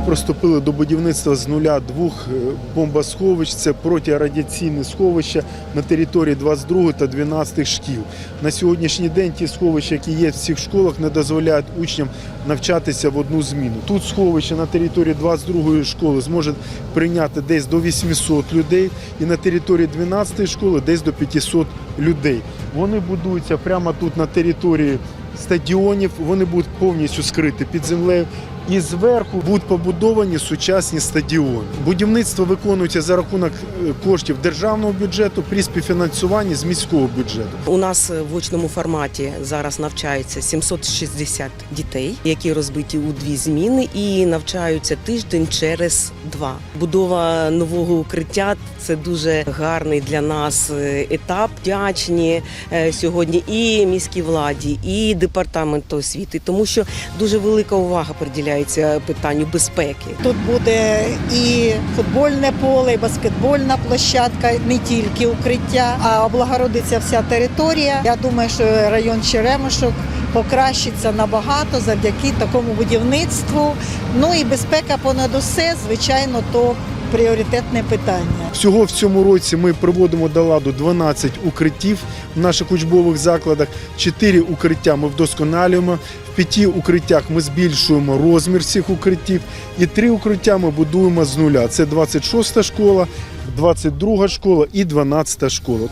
Ми приступили до будівництва з нуля двох е, бомбосховищ. Це протирадіаційне сховище на території 22 та 12 шкіл. На сьогоднішній день ті сховища, які є в цих школах, не дозволяють учням навчатися в одну зміну. Тут сховище на території 22 школи зможе прийняти десь до 800 людей, і на території 12 школи десь до 500 людей. Вони будуються прямо тут на території стадіонів. Вони будуть повністю скриті під землею. І зверху будуть побудовані сучасні стадіони. Будівництво виконується за рахунок е, коштів державного бюджету при співфінансуванні з міського бюджету. У нас в очному форматі зараз навчається 760 дітей, які розбиті у дві зміни і навчаються тиждень через два. Будова нового укриття це дуже гарний для нас е, етап. Вдячні е, сьогодні і міській владі, і департаменту освіти, тому що дуже велика увага приділяється питанню безпеки. Тут буде і футбольне поле, і баскетбольна площадка, не тільки укриття, а облагородиться вся територія. Я думаю, що район Черемишок покращиться набагато завдяки такому будівництву. Ну і безпека понад усе, звичайно, то пріоритетне питання. Всього в цьому році ми приводимо до ладу 12 укриттів в наших учбових закладах. 4 укриття ми вдосконалюємо. В п'яти укриттях ми збільшуємо розмір цих укриттів. І три укриття ми будуємо з нуля. Це 26 школа, 22 школа і 12 школа.